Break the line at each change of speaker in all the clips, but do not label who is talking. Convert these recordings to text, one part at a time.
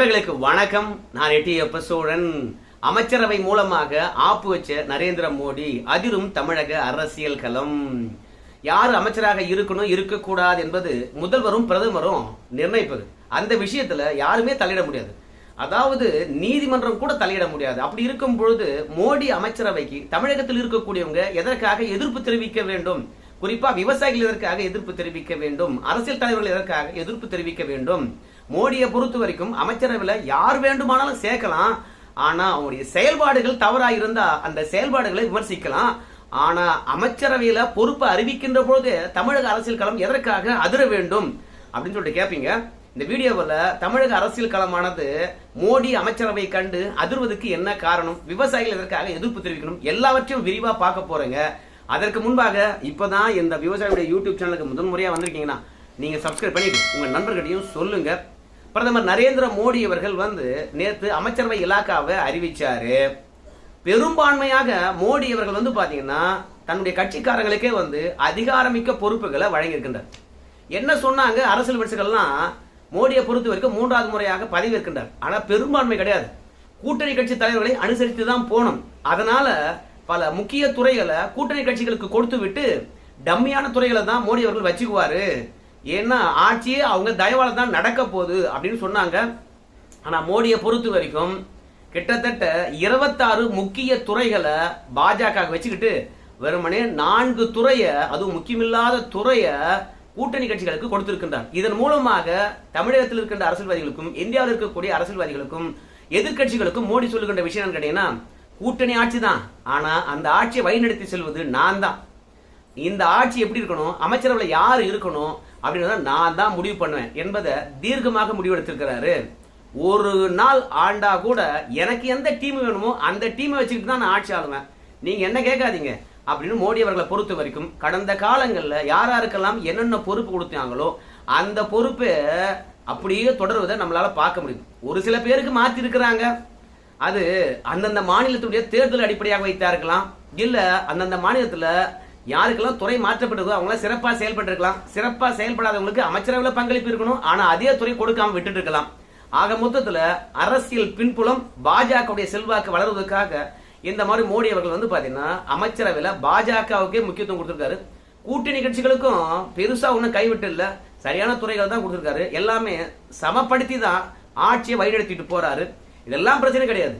நண்பர்களுக்கு வணக்கம். நான் எட்டி எப்ப சோழன் அமைச்சரவை மூலமாக ஆப்பு வச்ச நரேந்திர மோடி அதிரும் தமிழக அரசியல் களம். யார் அமைச்சராக இருக்கணும் இருக்கக்கூடாது என்பது முதல்வரும் பிரதமரும் நிர்ணயிப்பது. அந்த விஷயத்துல யாருமே தலையிட முடியாது. அதாவது நீதிமன்றம் கூட தலையிட முடியாது. அப்படி இருக்கும் பொழுது மோடி அமைச்சரவைக்கு தமிழகத்தில் இருக்கக்கூடியவங்க எதற்காக எதிர்ப்பு தெரிவிக்க வேண்டும்? குறிப்பா விவசாயிகள் எதற்காக எதிர்ப்பு தெரிவிக்க வேண்டும்? அரசியல் தலைவர்கள் எதற்காக எதிர்ப்பு தெரிவிக்க வேண்டும்? மோடியை பொறுத்த வரைக்கும் அமைச்சரவையில் யார் வேண்டுமானாலும் சேர்க்கலாம். ஆனால் அவங்களுடைய செயல்பாடுகள் தவறாக இருந்தால் அந்த செயல்பாடுகளை விமர்சிக்கலாம். ஆனால் அமைச்சரவையில் பொறுப்பை அறிவிக்கின்ற பொழுது தமிழக அரசியல் களம் எதற்காக அதிர வேண்டும்? அப்படின்னு சொல்லிட்டு கேட்பீங்க இந்த வீடியோவில் தமிழக அரசியல் களமானது மோடி அமைச்சரவை கண்டு அதிர்வதற்கு என்ன காரணம்? விவசாயிகள் எதற்காக எதிர்ப்பு தெரிவிக்கணும்? எல்லாவற்றையும் விரிவாக பார்க்க போறேங்க. அதற்கு முன்பாக இப்போதான் இந்த விவசாயியுடைய யூடியூப் சேனலுக்கு முதன் முறையாக வந்திருக்கீங்கன்னா நீங்கள் சப்ஸ்கிரைப் பண்ணிட்டு உங்கள் நண்பர்கிட்டையும் சொல்லுங்கள் பிரதமர் நரேந்திர மோடி அவர்கள் வந்து நேற்று அமைச்சரவை இலாக்காவை அறிவிச்சாரு. பெரும்பான்மையாக மோடி அவர்கள் வந்து பாத்தீங்கன்னா தன்னுடைய கட்சிக்காரங்களுக்கே வந்து அதிகாரமிக்க பொறுப்புகளை வழங்கியிருக்கின்றார். என்ன சொன்னாங்க அரசியல் விமர்சகர்கள்லாம்? மோடியை பொறுத்த வரைக்கும் மூன்றாவது முறையாக பதவி இருக்கின்றார். ஆனால் பெரும்பான்மை கிடையாது. கூட்டணி கட்சி தலைவர்களை அனுசரித்து தான் போகணும். அதனால பல முக்கிய துறைகளை கூட்டணி கட்சிகளுக்கு கொடுத்து விட்டு டம்மியான துறைகளை தான் மோடி அவர்கள் வச்சுக்குவாரு. ஏன்னா ஆட்சியே அவங்க தயவால் தான் நடக்க போகுது அப்படின்னு சொன்னாங்க. ஆனால் மோடியை பொறுத்த வரைக்கும் கிட்டத்தட்ட இருபத்தாறு முக்கிய துறைகளை பாஜக வச்சுக்கிட்டு வெறுமனே நான்கு துறையை அதுவும் முக்கியமில்லாத துறையை கூட்டணி கட்சிகளுக்கு கொடுத்திருக்கின்றார். இதன் மூலமாக தமிழகத்தில் இருக்கின்ற அரசியல்வாதிகளுக்கும் இந்தியாவில் இருக்கக்கூடிய அரசியல்வாதிகளுக்கும் எதிர்க்கட்சிகளுக்கும் மோடி சொல்லுகின்ற விஷயம் என்னன்னு கேட்டீங்கன்னா கூட்டணி ஆட்சி தான். ஆனால் அந்த ஆட்சியை வழிநடத்தி செல்வது நான் தான். இந்த ஆட்சி எப்படி இருக்கணும்? அமைச்சரவையில் யார் இருக்கணும்? அப்படின்றத நான் தான் முடிவு பண்ணுவேன் என்பதை தீர்க்கமாக முடிவெடுத்திருக்கிறாரு. ஒரு நாள் ஆண்டா கூட எனக்கு எந்த டீம் வேணுமோ அந்த டீமை வச்சுக்கிட்டு தான் நான் ஆட்சி ஆளுவேன். நீங்க என்ன கேட்காதீங்க. அப்படின்னு மோடி அவர்களை பொறுத்த வரைக்கும் கடந்த காலங்களில் யார் யாருக்கெல்லாம் என்னென்ன பொறுப்பு கொடுத்தாங்களோ அந்த பொறுப்பை அப்படியே தொடர்வதை நம்மளால பார்க்க முடியும். ஒரு சில பேருக்கு மாத்தி இருக்கிறாங்க அது அந்தந்த மாநிலத்துடைய தேர்தல் அடிப்படையாக வைத்தா இருக்கலாம். இல்ல அந்தந்த மாநிலத்துல யாருக்கெல்லாம் துறை மாற்றப்பட்டதோ அவங்களாம் சிறப்பாக செயல்பட்டிருக்கலாம். சிறப்பாக செயல்படாதவங்களுக்கு அமைச்சரவையில் பங்களிப்பு இருக்கணும். ஆனால் அதே துறை கொடுக்காம விட்டுட்டு இருக்கலாம் ஆக மொத்தத்தில் அரசியல் பின்புலம் பாஜகவுடைய செல்வாக்கு வளர்வதற்காக இந்த மாதிரி மோடி அவர்கள் வந்து பார்த்தீங்கன்னா அமைச்சரவையில் பாஜகவுக்கே முக்கியத்துவம் கொடுத்துருக்காரு. கூட்டணி கட்சிகளுக்கும் பெருசாக ஒன்றும் கைவிட்டு இல்லை. சரியான துறைகள் தான் கொடுத்துருக்காரு. எல்லாமே சமப்படுத்தி தான் ஆட்சியை வழிநடத்திட்டு போறாரு. இதெல்லாம் பிரச்சனை கிடையாது.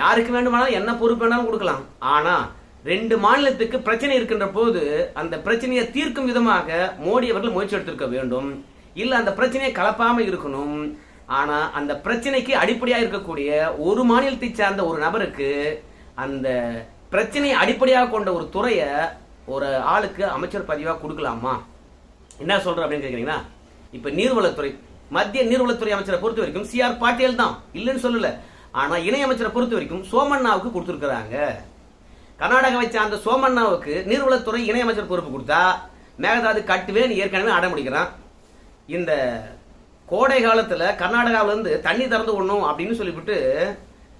யாருக்கு வேண்டுமானாலும் என்ன பொறுப்பு வேணாலும் கொடுக்கலாம். ஆனால் ரெண்டு மாநிலத்துக்கு பிரச்சனை இருக்கின்ற போது அந்த பிரச்சனையை தீர்க்கும் விதமாக மோடி அவர்கள் முயற்சி எடுத்திருக்க வேண்டும். இல்ல அந்த பிரச்சனையை கலப்பாம இருக்கணும். ஆனா அந்த பிரச்சனைக்கு அடிப்படையாக இருக்கக்கூடிய ஒரு மாநிலத்தை சார்ந்த ஒரு நபருக்கு அந்த பிரச்சனையை அடிப்படையாக கொண்ட ஒரு துறையை ஒரு ஆளுக்கு அமைச்சர் பதிவாக கொடுக்கலாமா? என்ன சொல்ற அப்படின்னு கேக்குறீங்கன்னா இப்ப நீர்வளத்துறை மத்திய நீர்வளத்துறை அமைச்சரை பொறுத்த வரைக்கும் சி ஆர் பாட்டீல் தான். இல்லைன்னு சொல்லல. ஆனா இணையமைச்சரை பொறுத்த வரைக்கும் சோமண்ணாவுக்கு கொடுத்துருக்குறாங்க. கர்நாடகாவை சார்ந்த சோமண்ணாவுக்கு நீர்வளத்துறை இணை அமைச்சர் பொறுப்பு கொடுத்தா மேகதாது கட்டுவேன் ஏற்கனவே அடம் முடிக்கிறான் இந்த கோடை காலத்தில் கர்நாடகாவிலேருந்து தண்ணி திறந்து விடணும் அப்படின்னு சொல்லிவிட்டு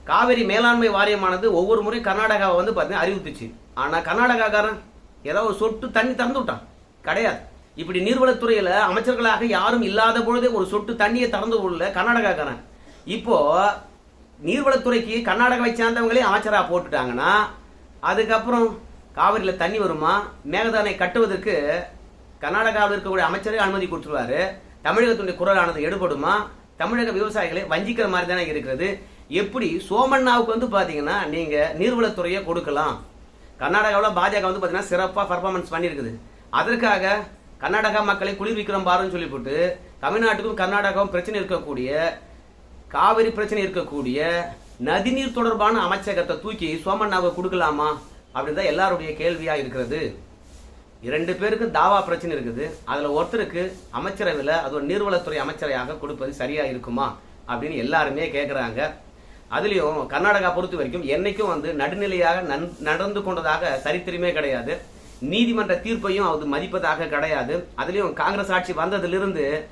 காவிரி மேலாண்மை வாரியமானது ஒவ்வொரு முறை கர்நாடகாவை வந்து பார்த்தீங்கன்னா அறிவித்துச்சு ஆனால் கர்நாடகாக்காரன் ஏதோ ஒரு சொட்டு தண்ணி திறந்து விட்டான். கிடையாது. இப்படி நீர்வளத்துறையில் அமைச்சர்களாக யாரும் இல்லாத பொழுதே ஒரு சொட்டு தண்ணியை திறந்து விடல கர்நாடகாக்காரன். இப்போது நீர்வளத்துறைக்கு கர்நாடகாவை சேர்ந்தவங்களே அமைச்சராக போட்டுட்டாங்கன்னா அதுக்கப்புறம் காவிரியில் தண்ணி வருமா? மேகதானை கட்டுவதற்கு கர்நாடகாவில் இருக்கக்கூடிய அமைச்சரே அனுமதி கொடுத்துருவாரு. தமிழகத்துடைய குரலானது எடுபடுமா? தமிழக விவசாயிகளை வஞ்சிக்கிற மாதிரி தானே இருக்கிறது. எப்படி சோமண்ணாவுக்கு வந்து பார்த்தீங்கன்னா நீங்கள் நீர்வளத்துறையை கொடுக்கலாம். கர்நாடகாவில் பாஜக வந்து பார்த்தீங்கன்னா சிறப்பாக பர்ஃபார்மன்ஸ் பண்ணியிருக்குது. அதற்காக கர்நாடகா மக்களை குளிர்விக்கிறோம் பாருன்னு சொல்லிவிட்டு தமிழ்நாட்டுக்கும் கர்நாடகாவும் பிரச்சனை இருக்கக்கூடிய காவிரி பிரச்சனை இருக்கக்கூடிய நதிநீர் தொடர்பான அமைச்சகத்தை தூக்கி சோமண்ணாவை கொடுக்கலாமா? அப்படின்னு தான் எல்லாருடைய கேள்வியா இருக்கிறது. இரண்டு பேருக்கு தாவா பிரச்சனை இருக்குது. அதுல ஒருத்தருக்கு அமைச்சரவையில் அது ஒரு நீர்வளத்துறை அமைச்சரையாக கொடுப்பது சரியா இருக்குமா? அப்படின்னு எல்லாருமே கேட்குறாங்க அதுலேயும் கர்நாடகா பொறுத்த வரைக்கும் என்னைக்கும் வந்து நடுநிலையாக நன்- நடந்து கொண்டதாக சரித்திரமே கிடையாது. நீதிமன்ற தீர்ப்பையும் அது மதிப்பதாக கிடையாது. அதுலேயும் காங்கிரஸ் ஆட்சி வந்ததிலிருந்து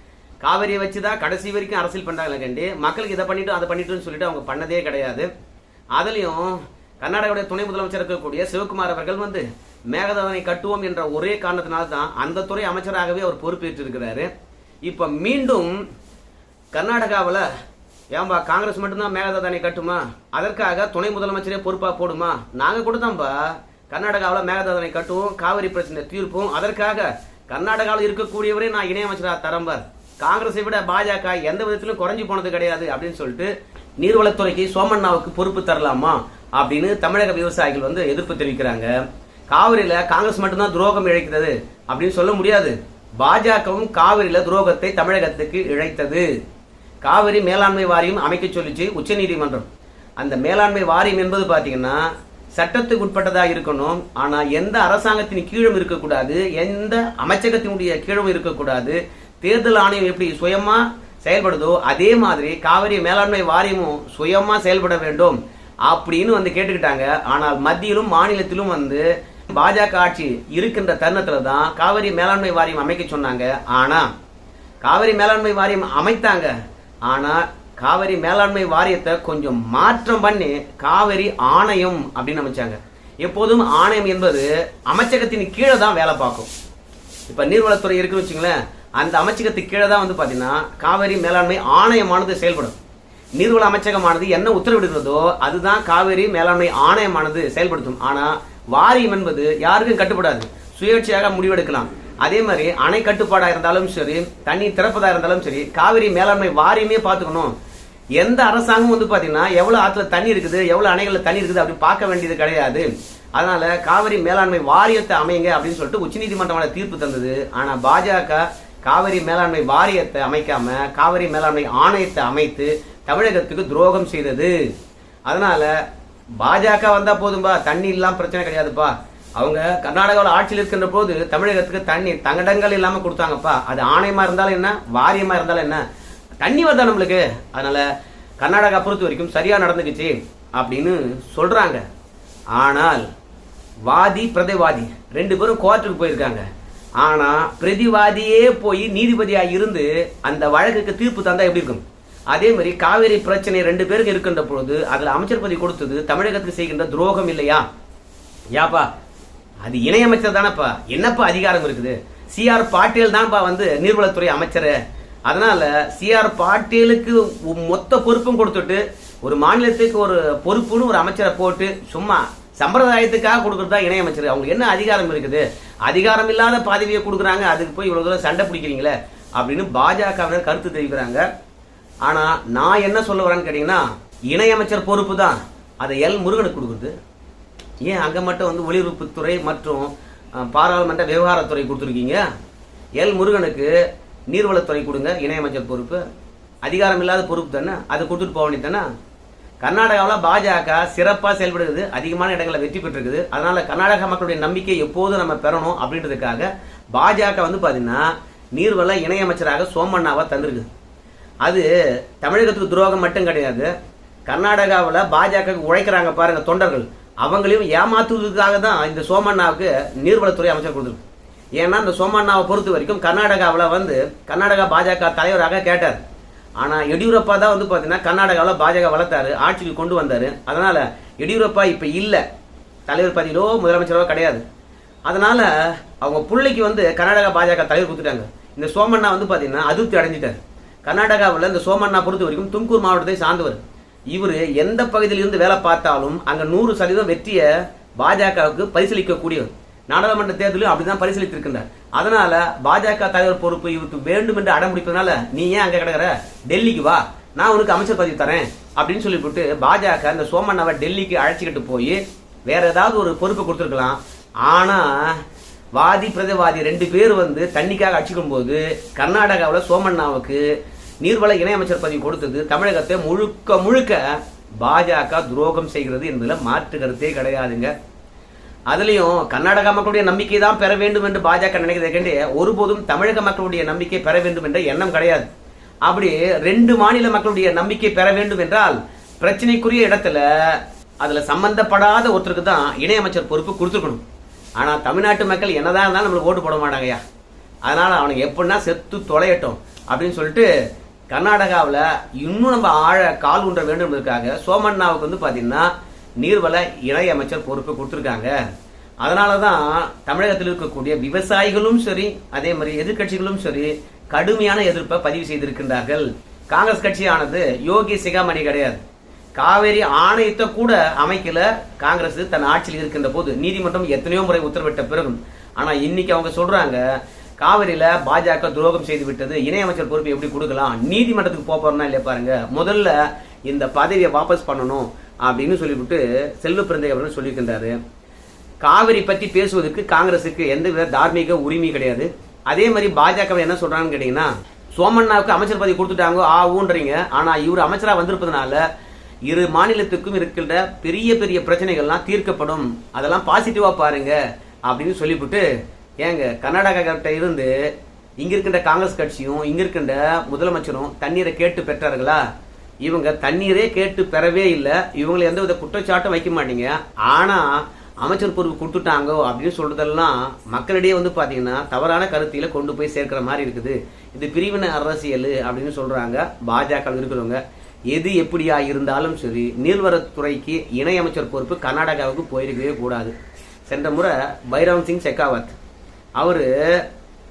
காவிரியை வச்சுதான் கடைசி வரைக்கும் அரசியல் பண்ணுறாங்களே கண்டி. மக்களுக்கு இதை பண்ணிட்டு அதை பண்ணிட்டுன்னு சொல்லிட்டு அவங்க பண்ணதே கிடையாது. அதுலேயும் கர்நாடகாவுடைய துணை முதலமைச்சர் இருக்கக்கூடிய சிவகுமார் அவர்கள் வந்து மேகதாதனை கட்டுவோம் என்ற ஒரே காரணத்தினால தான் அந்த துறை அமைச்சராகவே அவர் பொறுப்பேற்று இருக்கிறாரு மீண்டும் கர்நாடகாவில் ஏன்பா காங்கிரஸ் மட்டும்தான் மேகதாதானை கட்டுமா? அதற்காக துணை முதலமைச்சரே பொறுப்பாக போடுமா? நாங்கள் கூட தான்ப்பா கர்நாடகாவில் மேகதாதனை கட்டுவோம் காவிரி பிரச்சனை தீர்ப்போம். அதற்காக கர்நாடகாவில் இருக்கக்கூடியவரே நான் இணையமைச்சராக தரம்பர். காங்கிரஸை விட பாஜக எந்த விதத்திலும் குறைஞ்சு போனது கிடையாது அப்படின்னு சொல்லிட்டு நீர்வளத்துறைக்கு சோமண்ணாவுக்கு பொறுப்பு தரலாமா அப்படின்னு தமிழக விவசாயிகள் வந்து எதிர்ப்பு தெரிவிக்கிறாங்க. காவிரியில காங்கிரஸ் மட்டும்தான் துரோகம் இழைக்கிறது அப்படின்னு சொல்ல முடியாது. பாஜகவும் காவிரியில துரோகத்தை தமிழகத்துக்கு இழைத்தது. காவிரி மேலாண்மை வாரியம் அமைக்க சொல்லிச்சு உச்சநீதிமன்றம். அந்த மேலாண்மை வாரியம் என்பது பார்த்தீங்கன்னா சட்டத்துக்கு உட்பட்டதாக இருக்கணும். ஆனால் எந்த அரசாங்கத்தின் கீழும் இருக்கக்கூடாது. எந்த அமைச்சகத்தினுடைய கீழும் இருக்கக்கூடாது. தேர்தல் ஆணையம் எப்படி சுயமா செயல்படுதோ அதே மாதிரி காவிரி மேலாண்மை வாரியமும் சுயமா செயல்பட வேண்டும் அப்படின்னு வந்து கேட்டுக்கிட்டாங்க. ஆனால் மத்தியிலும் மாநிலத்திலும் வந்து பாஜக ஆட்சி இருக்கின்ற தருணத்துல தான் காவிரி மேலாண்மை வாரியம் அமைக்க சொன்னாங்க. ஆனா காவிரி மேலாண்மை வாரியம் அமைத்தாங்க. ஆனா காவிரி மேலாண்மை வாரியத்தை கொஞ்சம் மாற்றம் பண்ணி காவிரி ஆணையம் அப்படின்னு அமைச்சாங்க. எப்போதும் ஆணையம் என்பது அமைச்சகத்தின் கீழே தான் வேலை பார்க்கும். இப்ப நீர்வளத்துறை இருக்குன்னு வச்சுங்களேன் அந்த அமைச்சகத்துக்கு கீழே தான் வந்து பார்த்தீங்கன்னா காவேரி மேலாண்மை ஆணையமானது செயல்படும். நீர்வள அமைச்சகமானது என்ன உத்தரவிடுகிறதோ அதுதான் காவேரி மேலாண்மை ஆணையமானது செயல்படுத்தும். ஆனால் வாரியம் என்பது யாருக்கும் கட்டுப்படாது. சுயேட்சையாக முடிவெடுக்கலாம். அதே மாதிரி அணை கட்டுப்பாடாக இருந்தாலும் சரி தண்ணி திறப்பதாக இருந்தாலும் சரி காவிரி மேலாண்மை வாரியமே பார்த்துக்கணும். எந்த அரசாங்கம் வந்து பார்த்தீங்கன்னா எவ்வளோ ஆற்றுல தண்ணி இருக்குது எவ்வளோ அணைகளில் தண்ணி இருக்குது அப்படின்னு பார்க்க வேண்டியது கிடையாது. அதனால காவிரி மேலாண்மை வாரியத்தை அமையுங்க அப்படின்னு சொல்லிட்டு உச்சநீதிமன்றமான தீர்ப்பு தந்தது. ஆனால் பாஜக காவிரி மேலாண்மை வாரியத்தை அமைக்காம காவிரி மேலாண்மை ஆணையத்தை அமைத்து தமிழகத்துக்கு துரோகம் செய்தது. அதனால பாஜக வந்தா போதும்பா தண்ணி இல்லாம பிரச்சனை கிடையாதுப்பா. அவங்க கர்நாடகாவில் ஆட்சியில் இருக்கின்ற போது தமிழகத்துக்கு தண்ணி தங்கடங்கள் இல்லாமல் கொடுத்தாங்கப்பா. அது ஆணையமாக இருந்தாலும் என்ன வாரியமாக இருந்தாலும் என்ன? தண்ணி வருதா நம்மளுக்கு? அதனால் கர்நாடகா பொறுத்த வரைக்கும் சரியாக நடந்துக்குச்சு அப்படின்னு சொல்கிறாங்க ஆனால் வாதி பிரதிவாதி ரெண்டு பேரும் கோர்ட்டுக்கு போயிருக்காங்க. ஆனா பிரதிவாதியே போய் நீதிபதியா இருந்து அந்த வழக்குக்கு தீர்ப்பு தந்தா எப்படி இருக்கும்? அதே மாதிரி காவேரி பிரச்சனை ரெண்டு பேருக்கு இருக்கின்ற பொழுது அதுல அமைச்சர் பதவி கொடுத்தது தமிழகத்துக்கு செய்கின்ற துரோகம் இல்லையா? யாப்பா? அது இணையமைச்சர் தானப்பா. என்னப்பா அதிகாரம் இருக்குது? சிஆர் பாட்டீல் தான்ப்பா வந்து நீர்வளத்துறை அமைச்சர். அதனால சிஆர் பாட்டீலுக்கு மொத்த பொறுப்பும் கொடுத்துட்டு ஒரு மாநிலத்துக்கு ஒரு பொறுப்புன்னு ஒரு அமைச்சரை போட்டு சும்மா சம்பிரதாயத்துக்காக கொடுக்குறதா இணையமைச்சர். அவங்களுக்கு என்ன அதிகாரம் இருக்குது? அதிகாரம் இல்லாத பதவியை கொடுக்குறாங்க. அதுக்கு போய் இவ்வளோ தூரம் சண்டை பிடிக்கிறீங்களே அப்படின்னு பாஜகவினர் கருத்து தெரிவிக்கிறாங்க. ஆனால் நான் என்ன சொல்ல வரேன்னு கேட்டிங்கன்னா இணையமைச்சர் பொறுப்பு தான். அதை எல் முருகனுக்கு கொடுக்குறது. ஏன் அங்கே மட்டும் வந்து ஒளிபரப்புத்துறை மற்றும் பாராளுமன்ற விவகாரத்துறை கொடுத்துருக்கீங்க? எல் முருகனுக்கு நீர்வளத்துறை கொடுங்க இணையமைச்சர் பொறுப்பு. அதிகாரம் இல்லாத பொறுப்பு தானே? அதை கொடுத்துட்டு போக வேண்டியது தானே? கர்நாடகாவில் பாஜக சிறப்பாக செயல்படுகிறது அதிகமான இடங்களில் வெற்றி பெற்றிருக்குது. அதனால கர்நாடக மக்களுடைய நம்பிக்கை எப்போதும் நம்ம பெறணும் அப்படின்றதுக்காக பாஜக வந்து பார்த்தீங்கன்னா நீர்வள இணையமைச்சராக சோமண்ணாவை தந்திருக்கு. அது தமிழகத்துக்கு துரோகம் மட்டும் கிடையாது. கர்நாடகாவில் பாஜக உழைக்கிறாங்க பாருங்க தொண்டர்கள். அவங்களையும் ஏமாத்துவதற்காக தான் இந்த சோமண்ணாவுக்கு நீர்வளத்துறை அமைச்சர் கொடுத்துருக்கு. ஏன்னா இந்த சோமண்ணாவை பொறுத்த வரைக்கும் கர்நாடகாவில் வந்து கர்நாடகா பாஜக தலைவராக கேட்டார். ஆனால் எடியூரப்பா தான் வந்து பார்த்தீங்கன்னா கர்நாடகாவில் பாஜக வளர்த்தாரு ஆட்சிக்கு கொண்டு வந்தாரு. அதனால் எடியூரப்பா இப்போ இல்லை. தலைவர் பதவியிலோ முதலமைச்சரோ கிடையாது. அதனால் அவங்க பிள்ளைக்கு வந்து கர்நாடகா பாஜக தலைவர் கொடுத்துட்டாங்க. இந்த சோமண்ணா வந்து பார்த்தீங்கன்னா அதிருப்தி அடைஞ்சிட்டார். கர்நாடகாவில் இந்த சோமண்ணா பொறுத்த வரைக்கும் தும்கூர் மாவட்டத்தை சார்ந்தவர். இவர் எந்த பகுதியிலிருந்து வேலை பார்த்தாலும் அங்கே நூறு சதவீதம் வெற்றியை பாஜகவுக்கு பரிசீலிக்கக்கூடியவர். நாடாளுமன்ற தேர்தலும் அப்படிதான் பரிசீலித்திருக்கின்றார். அதனால பாஜக தலைவர் பொறுப்பு இவருக்கு வேண்டும் என்று அடம்பிடிப்பதனால நீ ஏன் அங்க கிடக்குற? டெல்லிக்கு வா. நான் உனக்கு அமைச்சர் பதவி தரேன். அப்படின்னு சொல்லிவிட்டு பாஜக இந்த சோமண்ணாவை டெல்லிக்கு அழைச்சிக்கிட்டு போய் வேற ஏதாவது ஒரு பொறுப்பு கொடுத்துருக்கலாம். ஆனா வாதி பிரதிவாதி ரெண்டு பேர் வந்து தண்ணிக்காக அடிச்சுக்கும் போது கர்நாடகாவில் சோமண்ணாவுக்கு நீர்வள இணையமைச்சர் பதவி கொடுத்தது தமிழகத்தை முழுக்க முழுக்க பாஜக துரோகம் செய்கிறது என்பதில் மாற்று கருத்தே கிடையாதுங்க. அதுலயும் கர்நாடக மக்களுடைய நம்பிக்கை தான் பெற வேண்டும் என்று பாஜக நினைக்கிறதே ஒருபோதும் தமிழக மக்களுடைய நம்பிக்கை பெற வேண்டும் என்ற எண்ணம் கிடையாது. அப்படி ரெண்டு மாநில மக்களுடைய நம்பிக்கை பெற வேண்டும் என்றால் பிரச்சனைக்குரிய இடத்துல அதுல சம்பந்தப்படாத ஒருத்தருக்கு தான் இணையமைச்சர் பொறுப்பு கொடுத்துருக்கணும். ஆனால் தமிழ்நாட்டு மக்கள் என்னதான் இருந்தாலும் நம்மளுக்கு ஓட்டு போட மாட்டாங்கய்யா. அதனால அவனுக்கு எப்படின்னா செத்து தொலையட்டும் அப்படின்னு சொல்லிட்டு கர்நாடகாவில் இன்னும் நம்ம ஆழ கால் ஊன்ற வேண்டும் என்பதற்காக சோமண்ணாவுக்கு வந்து பார்த்தீங்கன்னா நீர்வள இணை அமைச்சர் பொறுப்பு கொடுத்துருக்காங்க. அதனால தான் தமிழகத்தில் இருக்கக்கூடிய விவசாயிகளும் சரி அதே மாதிரி எதிர்க்கட்சிகளும் சரி கடுமையான எதிர்ப்பை பதிவு செய்திருக்கின்றார்கள். காங்கிரஸ் கட்சியானது யோகி சிகாமணி கிடையாது. காவேரி ஆணையத்தை கூட அமைக்கல காங்கிரஸ் தன் ஆட்சியில் இருக்கின்ற போது. நீதிமன்றம் எத்தனையோ முறை உத்தரவிட்ட பிறகும். ஆனால் இன்னைக்கு அவங்க சொல்றாங்க காவிரியில பாஜக துரோகம் செய்து விட்டது. இணையமைச்சர் பொறுப்பு எப்படி கொடுக்கலாம்? நீதிமன்றத்துக்கு போக போறோம்னா இல்லையா பாருங்க. முதல்ல இந்த பதவியை வாபஸ் பண்ணணும். அப்படின்னு சொல்லிவிட்டு செல்வ பிறந்தை அவர்கள் சொல்லியிருக்கின்றாரு. காவிரி பற்றி பேசுவதற்கு காங்கிரஸுக்கு எந்தவித தார்மீக உரிமை கிடையாது. அதே மாதிரி பாஜக என்ன சொல்கிறாங்கன்னு கேட்டிங்கன்னா சோமண்ணாவுக்கு அமைச்சர் பதவி கொடுத்துட்டாங்க ஆ ஊன்றீங்க. ஆனால் இவர் அமைச்சராக வந்திருப்பதனால இரு மாநிலத்துக்கும் இருக்கின்ற பெரிய பெரிய பிரச்சனைகள்லாம் தீர்க்கப்படும். அதெல்லாம் பாசிட்டிவாக பாருங்க அப்படின்னு சொல்லிவிட்டு ஏங்க கர்நாடகா கிட்ட இருந்து இங்கே இருக்கின்ற காங்கிரஸ் கட்சியும் இங்கே இருக்கின்ற முதலமைச்சரும் தண்ணீரை கேட்டு பெற்றார்களா? இவங்க தண்ணீரே கேட்டு பெறவே இல்லை. இவங்களை எந்த வித குற்றச்சாட்டும் வைக்க மாட்டீங்க. ஆனால் அமைச்சர் பொறுப்பு கொடுத்துட்டாங்க அப்படின்னு சொல்றதெல்லாம் மக்களிடையே வந்து பார்த்தீங்கன்னா தவறான கருத்தில கொண்டு போய் சேர்க்கிற மாதிரி இருக்குது. இது பிரிவினை அரசியல் அப்படின்னு சொல்றாங்க. பாஜக இருக்கிறவங்க. எது எப்படியா இருந்தாலும் சரி நீர்வளத்துறைக்கு இணையமைச்சர் பொறுப்பு கர்நாடகாவுக்கு போயிருக்கவே கூடாது. சென்ற முறை பைரவன் சிங் செக்காவத் அவர்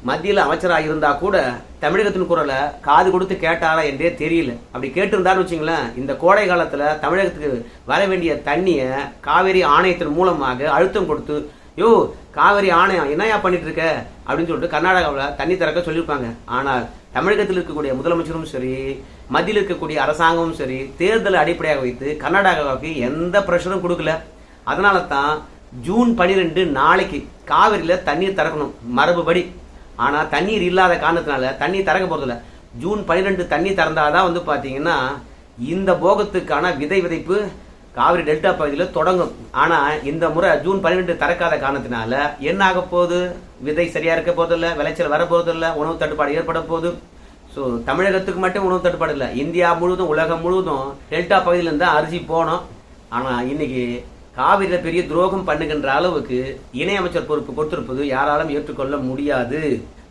மத்தியில் அமைச்சராக இருந்தால் கூட தமிழகத்தின் குரலை காது கொடுத்து கேட்டாரா என்றே தெரியல. அப்படி கேட்டிருந்தாருன்னு வச்சுங்களேன் இந்த கோடை காலத்தில் தமிழகத்துக்கு வர வேண்டிய தண்ணியை காவேரி ஆணையத்தின் மூலமாக அழுத்தம் கொடுத்து யோ காவேரி ஆணையம் என்னையா பண்ணிட்டு இருக்க அப்படின்னு சொல்லிட்டு கர்நாடகாவில் தண்ணி திறக்க சொல்லியிருப்பாங்க. ஆனால் தமிழகத்தில் இருக்கக்கூடிய முதலமைச்சரும் சரி மத்தியில் இருக்கக்கூடிய அரசாங்கமும் சரி தேர்தலை அடிப்படையாக வைத்து கர்நாடகாவுக்கு எந்த ப்ரெஷரும் கொடுக்கல. அதனால தான் ஜூன் பனிரெண்டு நாளைக்கு காவிரியில் தண்ணீர் திறக்கணும். மரபுபடி. ஆனால் தண்ணீர் இல்லாத காரணத்தினால தண்ணி திறக்க போகிறதில்ல ஜூன் பன்னிரெண்டு தண்ணி திறந்தாதான் வந்து பார்த்தீங்கன்னா இந்த போகத்துக்கான விதை விதைப்பு காவிரி டெல்டா பகுதியில் தொடங்கும். ஆனால் இந்த முறை ஜூன் பன்னிரெண்டு திறக்காத காரணத்தினால என்ன ஆக போகுது? விதை சரியாக இருக்க போதில்லை விளைச்சல் வர உணவு தட்டுப்பாடு ஏற்பட போகுது. ஸோ தமிழகத்துக்கு மட்டும் உணவு தட்டுப்பாடு இல்லை இந்தியா முழுவதும் உலகம் முழுவதும் டெல்டா பகுதியிலேருந்து தான் அரிசி போனோம். ஆனால் இன்னைக்கு காவிரியில் பெரிய துரோகம் பண்ணுகின்ற அளவுக்கு இணையமைச்சர் பொறுப்பு கொடுத்திருப்பது யாராலும் ஏற்றுக்கொள்ள முடியாது.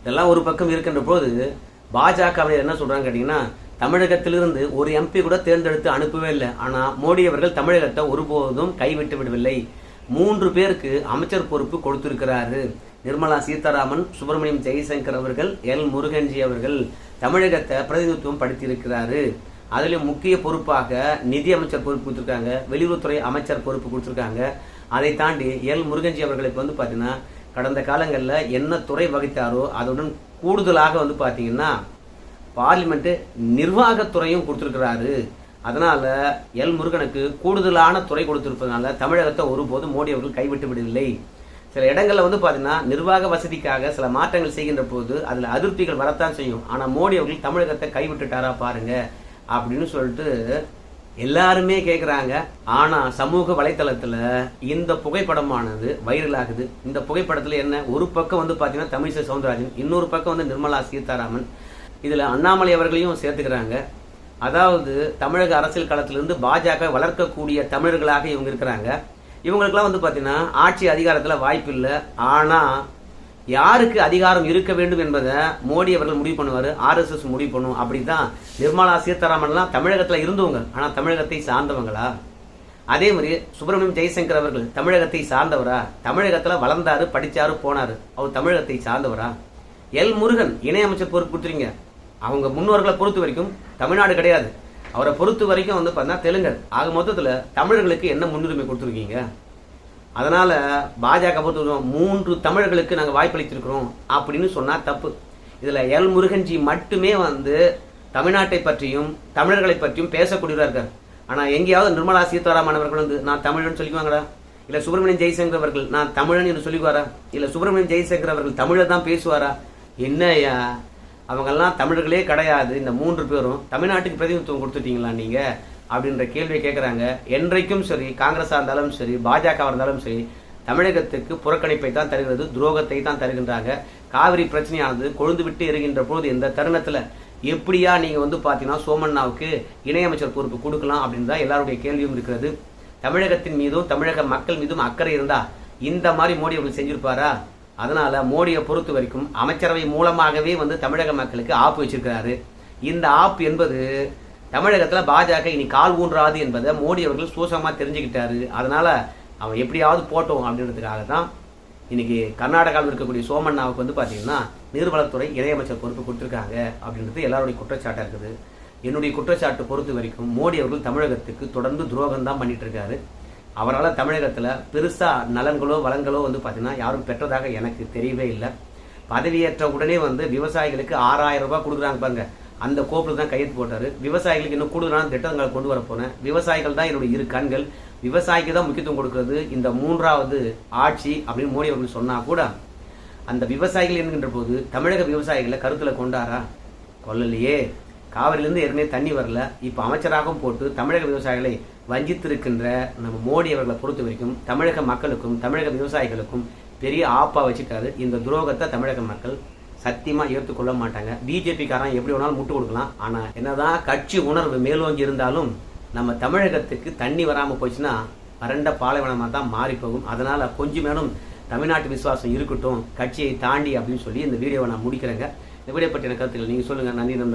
இதெல்லாம் ஒரு பக்கம் இருக்கின்ற போது பாஜக என்ன சொல்றாங்க கேட்டீங்கன்னா தமிழகத்திலிருந்து ஒரு எம்பி கூட தேர்ந்தெடுத்து அனுப்பவே இல்லை. ஆனால் மோடி அவர்கள் தமிழகத்தை ஒருபோதும் கைவிட்டு விடவில்லை. மூன்று பேருக்கு அமைச்சர் பொறுப்பு கொடுத்திருக்கிறாரு. நிர்மலா சீதாராமன் சுப்பிரமணியம் ஜெய்சங்கர் அவர்கள் எல் முருகன்ஜி அவர்கள் தமிழகத்தை பிரதிநிதித்துவம் படுத்தியிருக்கிறாரு. அதுலேயும் முக்கிய பொறுப்பாக நிதி அமைச்சர் பொறுப்பு கொடுத்துருக்காங்க வெளியுறவுத்துறை அமைச்சர் பொறுப்பு கொடுத்துருக்காங்க. அதை தாண்டி எல் முருகன்ஜி அவர்களுக்கு வந்து பார்த்தீங்கன்னா கடந்த காலங்களில் என்ன துறை வகித்தாரோ அதுடன் கூடுதலாக வந்து பார்த்தீங்கன்னா பார்லிமெண்ட்டு நிர்வாகத்துறையும் கொடுத்துருக்கிறாரு. அதனால் எல் முருகனுக்கு கூடுதலான துறை கொடுத்துருப்பதனால தமிழகத்தை ஒருபோதும் மோடி அவர்கள் கைவிட்டு விடவில்லை. சில இடங்களில் வந்து பார்த்தீங்கன்னா நிர்வாக வசதிக்காக சில மாற்றங்கள் செய்கின்ற போது அதில் அதிருப்திகள் வரத்தான் செய்யும். ஆனால் மோடி அவர்கள் தமிழகத்தை கைவிட்டுட்டாரா பாருங்கள் அப்படின்னு சொல்லிட்டு எல்லாருமே கேட்குறாங்க ஆனால் சமூக வலைத்தளத்தில் இந்த புகைப்படமானது வைரல் ஆகுது. இந்த புகைப்படத்தில் என்ன? ஒரு பக்கம் வந்து பார்த்தீங்கன்னா தமிழிசை சவுந்தரராஜன் இன்னொரு பக்கம் வந்து நிர்மலா சீதாராமன். இதில் அண்ணாமலை அவர்களையும் சேர்த்துக்கிறாங்க. அதாவது தமிழக அரசியல் களத்திலிருந்து பாஜக வளர்க்கக்கூடிய தமிழர்களாக இவங்க இருக்கிறாங்க. இவங்களுக்கெல்லாம் வந்து பார்த்தீங்கன்னா ஆட்சி அதிகாரத்தில் வாய்ப்பு இல்லை ஆனால் யாருக்கு அதிகாரம் இருக்க வேண்டும் என்பதை மோடி அவர்கள் முடிவு பண்ணுவார் ஆர்எஸ்எஸ் முடிவு பண்ணும். அப்படிதான் நிர்மலா சீதாராமன்லாம் தமிழகத்தில் இருந்தவங்க. ஆனால் தமிழகத்தை சார்ந்தவங்களா? அதே மாதிரி சுப்பிரமணியம் ஜெய்சங்கர் அவர்கள் தமிழகத்தை சார்ந்தவரா? தமிழகத்தில் வளர்ந்தாரு படித்தாரு போனார். அவர் தமிழகத்தை சார்ந்தவரா? எல் முருகன் இணையமைச்சர் பொறுப்பு கொடுத்துறீங்க அவங்க முன்னோர்களை பொறுத்த வரைக்கும் தமிழ்நாடு கிடையாது. அவரை பொறுத்த வரைக்கும் வந்து பார்த்தா தெலுங்கர். ஆக மொத்தத்தில் தமிழர்களுக்கு என்ன முன்னுரிமை கொடுத்துருக்கீங்க? அதனால் பாஜக பொறுத்தவரைக்கும் மூன்று தமிழர்களுக்கு நாங்கள் வாய்ப்பளித்திருக்கிறோம் அப்படின்னு சொன்னால் தப்பு. இதில் எல் முருகன்ஜி மட்டுமே வந்து தமிழ்நாட்டை பற்றியும் தமிழர்களை பற்றியும் பேசக்கூடியவராக இருக்கார். ஆனால் எங்கேயாவது நிர்மலா சீதாராமன் அவர்கள் வந்து நான் தமிழன் சொல்லிக்குவாங்களா இல்லை சுப்பிரமணியன் ஜெய்சங்கர் அவர்கள் நான் தமிழன் என்று சொல்லிக்குவாரா? இல்லை சுப்பிரமணியன் ஜெய்சங்கர் அவர்கள் தமிழை தான் பேசுவாரா? என்னய்யா அவங்கெல்லாம் தமிழர்களே கிடையாது இந்த மூன்று பேரும். தமிழ்நாட்டுக்கு பிரதிநிதித்துவம் கொடுத்துட்டீங்களா நீங்கள் அப்படின்ற கேள்வியை கேட்குறாங்க என்றைக்கும் சரி காங்கிரஸாக இருந்தாலும் சரி பாஜகவாக இருந்தாலும் சரி தமிழகத்துக்கு புறக்கணிப்பை தான் தருகிறது துரோகத்தை தான் தருகின்றாங்க. காவிரி பிரச்சனையானது கொழுந்து விட்டு எரிகின்ற பொழுது இந்த தருணத்தில் எப்படியா நீங்கள் வந்து பார்த்தீங்கன்னா சோமண்ணாவுக்கு இணையமைச்சர் பொறுப்பு கொடுக்கலாம் அப்படின்னு தான் எல்லாருடைய கேள்வியும் இருக்கிறது. தமிழகத்தின் மீதும் தமிழக மக்கள் மீதும் அக்கறை இருந்தா இந்த மாதிரி மோடி அவர்கள் செஞ்சிருப்பாரா? அதனால மோடியை பொறுத்த வரைக்கும் அமைச்சரவை மூலமாகவே வந்து தமிழக மக்களுக்கு ஆப்பு வச்சிருக்கிறாரு. இந்த ஆப் என்பது தமிழகத்தில் பாஜக இனி கால் ஊன்றாது என்பதை மோடி அவர்கள் சூசகமா தெரிஞ்சுக்கிட்டாரு. அதனால் அவன் எப்படியாவது போட்டோம் அப்படின்றதுக்காக தான் இன்றைக்கி கர்நாடகாவில் இருக்கக்கூடிய சோமண்ணாவுக்கு வந்து பார்த்தீங்கன்னா நீர்வளத்துறை இணையமைச்சர் பொறுப்பு கொடுத்துருக்காங்க அப்படின்றது எல்லாருடைய குற்றச்சாட்டாக இருக்குது. என்னுடைய குற்றச்சாட்டு பொறுத்த வரைக்கும் மோடி அவர்கள் தமிழகத்துக்கு தொடர்ந்து துரோகம் தான் பண்ணிட்டு இருக்காரு. அவரால் தமிழகத்தில் பெருசாக நலன்களோ வளங்களோ வந்து பார்த்திங்கன்னா யாரும் பெற்றதாக எனக்கு தெரியவே இல்லை. பதவியேற்ற உடனே வந்து விவசாயிகளுக்கு ஆறாயிரம் ரூபாய் கொடுக்குறாங்க பாருங்கள் அந்த கோப்பில் தான் கையெழுத்து போட்டார். விவசாயிகளுக்கு இன்னும் கூடுதலான திட்டங்களை கொண்டு வர போனேன். விவசாயிகள் தான் என்னுடைய இரு கண்கள் விவசாயிக்கு தான் முக்கியத்துவம் கொடுக்கறது. இந்த மூன்றாவது ஆட்சி அப்படின்னு மோடி அவர்கள் சொன்னால் கூட அந்த விவசாயிகள் என்கின்ற போது தமிழக விவசாயிகளை கருத்தில் கொண்டாரா? கொள்ளலையே காவிரிலேருந்து ஏற்கனவே தண்ணி வரல. இப்போ அமைச்சராகவும் போட்டு தமிழக விவசாயிகளை வஞ்சித்திருக்கின்ற நம்ம மோடி அவர்களை பொறுத்த வரைக்கும் தமிழக மக்களுக்கும் தமிழக விவசாயிகளுக்கும் பெரிய ஆப்பா வச்சுட்டாரு. இந்த துரோகத்தை தமிழக மக்கள் சத்தியமா ஏற்றுக்கொள்ள மாட்டாங்க. பிஜேபிக்காரன் எப்படி வேணாலும் முட்டு கொடுக்கலாம். ஆனா என்னதான் கட்சி உணர்வு மேலோங்கி இருந்தாலும் நம்ம தமிழகத்துக்கு தண்ணி வராம போச்சுன்னா வறண்ட பாலைவனமா தான் மாறி போகும். அதனால கொஞ்சம் மேலும் தமிழ்நாட்டு விசுவாசம் இருக்கட்டும் கட்சியை தாண்டி அப்படின்னு சொல்லி இந்த வீடியோவை நான் முடிக்கிறேங்க. இந்த வீடியோ பற்றின கருத்துக்கள் நீங்க சொல்லுங்க. நன்றி நண்பர்களே.